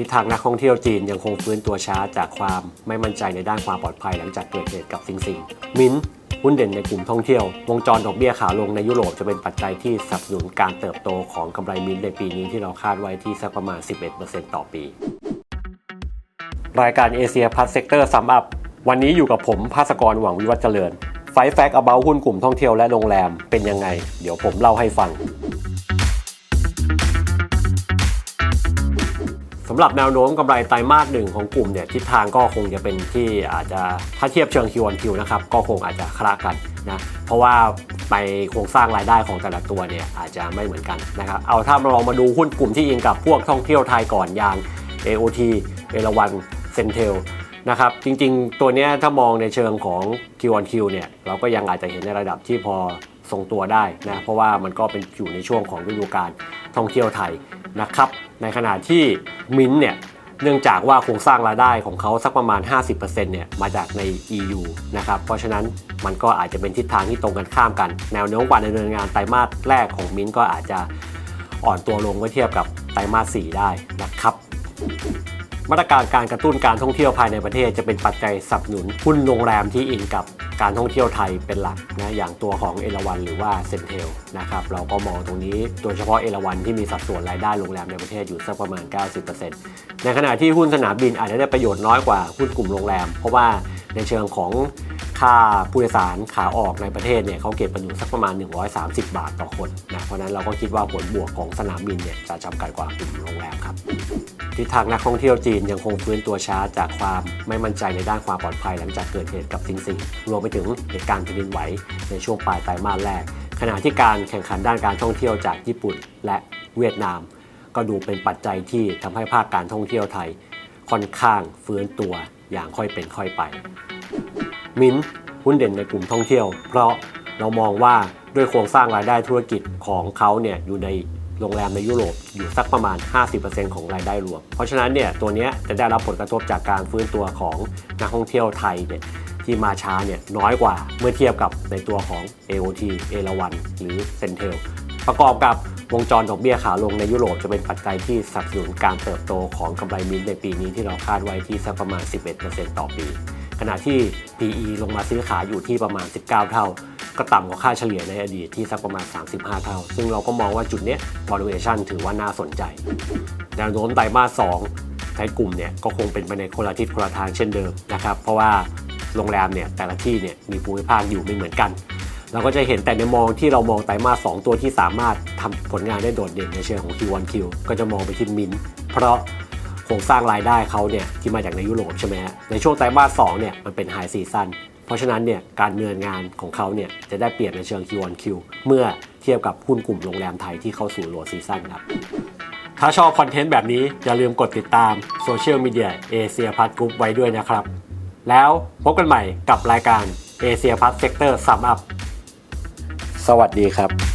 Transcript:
ทิศทางนักท่องเที่ยวจีนยังคงฟื้นตัวช้าจากความไม่มั่นใจในด้านความปลอดภัยหลังจากเกิดเหตุกับซิงซิงมินหุ้นเด่นในกลุ่มท่องเที่ยว วงจรดอกเบี้ยขาลงในยุโรปจะเป็นปัจจัยที่สนับสนุนการเติบโตของกำไรมินในปีนี้ที่เราคาดไว้ที่สักประมาณ 11%ต่อปี รายการเอเชียพั s เซกเตอร์ซัมอัพวันนี้อยู่กับผมภาสกรหวังวิวัฒเจริญไฟแฟกอ b o u t หุ้นกลุ่มท่องเที่ยวและโรงแรมเป็นยังไง เดี๋ยวผมเล่าให้ฟัง หรับแนวโน้มกำไรไตรมาสหนึ่งของกลุ่มเนี่ยทิศทางก็คงจะเป็นที่อาจจะถ้าเทียบเชิง Q1Q นคิวนะครับก็คงอาจจะคลากันนะเพราะว่าไปโครงสร้างรายได้ของแต่ละตัวเนี่ยอาจจะไม่เหมือนกันนะครับเอาถ้าเราลองมาดูหุ้นกลุ่มที่อิงกับพวกท่องเที่ยวไทยก่อนอย่าง AOT เอราวันเซนเทลนะครับจริงๆ ตัวเนี้ยถ้ามองในเชิงของ Q1Q เนี่ยเราก็ยังอาจจะเห็นในระดับที่พอทรงตัวได้นะเพราะว่ามันก็เป็นอยู่ในช่วงของฤดูการ ท่องเที่ยวไทยนะครับ ในขณะที่มินเนี่ยเนื่องจากว่าโครงสร้างรายได้ของเขาสักประมาณ 50%เนี่ยมาจากใน EU นะครับ เพราะฉะนั้นมันก็อาจจะเป็นทิศทางที่ตรงกันข้ามกัน แนวโน้มการดำเนินงานไตรมาสแรกของมินก็อาจจะอ่อนตัวลงเมื่อเทียบกับไตรมาส 4 ได้นะครับ มาตรการการกระตุ้นการท่องเที่ยวภายในประเทศจะเป็นปัจจัยสนับสนุนหุ้นโรงแรมที่อิงกับการท่องเที่ยวไทยเป็นหลักนะอย่างตัวของเอราวันหรือว่าเซนเทลนะครับเราก็มองตรงนี้โดยเฉพาะเอราวันที่มีสัดส่วนรายได้โรงแรมในประเทศอยู่สักประมาณ 90%ในขณะที่หุ้นสนามบินอาจจะได้ประโยชน์น้อยกว่าหุ้นกลุ่มโรงแรม เพราะว่าในเชิงของ ค่าผู้โดยสารขาออกในประเทศเนี่ยเขาเก็บกันอยู่สักประมาณ 130 บาทต่อคนนะเพราะนั้นเราก็คิดว่าผลบวกของสนามบินเนี่ยจะจำกัดกว่ากลุ่มโรงแรมครับทิศทางนักท่องเที่ยวจีนยังคงฟื้นตัวช้าจากความไม่มั่นใจในด้านความปลอดภัยหลังจากเกิดเหตุกับซิงซิงรวมไปถึงเหตุการณ์แผ่นดินไหวในช่วงปลายไตรมาสแรก ขณะที่การแข่งขันด้านการท่องเที่ยวจากญี่ปุ่นและเวียดนาม ก็ดูเป็นปัจจัยที่ทำให้ภาคการท่องเที่ยวไทย ค่อนข้างฟื้นตัวอย่างค่อยเป็นค่อยไป มินหุ้นเด่นในกลุ่มท่องเที่ยว เพราะเรามองว่าด้วยโครงสร้างรายได้ธุรกิจของเขาเนี่ยอยู่ในโรงแรมในยุโรปอยู่สักประมาณ 50%ของรายได้รวม เพราะฉะนั้นเนี่ยตัวนี้จะได้รับผลกระทบจากการฟื้นตัวของนักท่องเที่ยวไทยเนี่ยที่มาช้าเนี่ยน้อยกว่าเมื่อเทียบกับในตัวของ AOT เอราวันหรือเซนเทลประกอบกับวงจรดอกเบี้ยขาลงในยุโรปจะเป็นปัจจัยที่สนับสนุนการเติบโตของกำไรมินในปีนี้ที่เราคาดไว้ที่สักประมาณ 11%ต่อปี ขณะที่ PE ลงมาซื้อขายอยู่ที่ประมาณ 19 เท่า ก็ต่ำกว่าค่าเฉลี่ยในอดีตที่สักประมาณ 35 เท่า ซึ่งเราก็มองว่าจุดนี้ valuation ถือว่าน่าสนใจแนวโน้มไตรมาส2ในกลุ่มเนี่ยก็คงเป็นไปในคนละทิศคนละทางเช่นเดิมนะครับ เพราะว่าโรงแรมเนี่ยแต่ละที่เนี่ยมีภูมิภาคอยู่ไม่เหมือนกันเราก็จะเห็นแต่ในมองที่เรามองไตรมาส2ตัวที่สามารถทำผลงานได้โดดเด่นในเชิงของ Q1Q ก็จะมองไปที่มินเพราะ ครงสร้างรายได้เขาเนี่ยที่มาจากในยุโรปใช่ไหมฮะในช่วงไตรมาส2เนี่ยมันเป็นไฮซีซันเพราะฉะนั้นเนี่ยการเนินงานของเขาเนี่ยจะได้เปรียบในเชิง Q1Q เมื่อเทียบกับหุ้นกลุ่มโรงแรมไทยที่เข้าสู่โลซีซันครับถ้าชอบคอนเทนต์แบบนี้ อย่าลืมกดติดตามโซเชียลมีเดียเอเชียพัทกรุ๊ปไว้ด้วยนะครับ แล้วพบกันใหม่กับรายการเอเชียพัทเซกเตอร์ซัมอัพสวัสดีครับ